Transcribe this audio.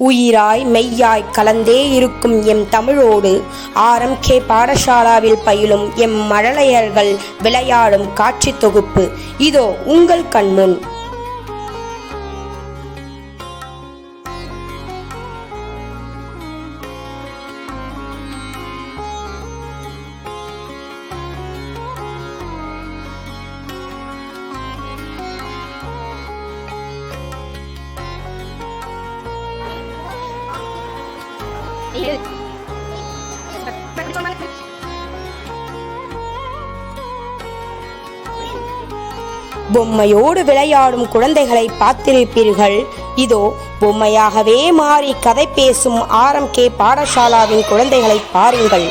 உயிராய் மெய்யாய் கலந்தே இருக்கும் எம் தமிழோடு ஆரம் கே பாடசாலாவில் பயிலும் எம் மழலையர்கள் விளையாடும் காட்சி தொகுப்பு. இதோ உங்கள் கண்முன். பொம்மையோடு விளையாடும் குழந்தைகளை பார்த்திருப்பீர்கள். இதோ பொம்மையாகவே மாறி கதை பேசும் ஆரம் கே பாடசாலாவின் குழந்தைகளை பாருங்கள்.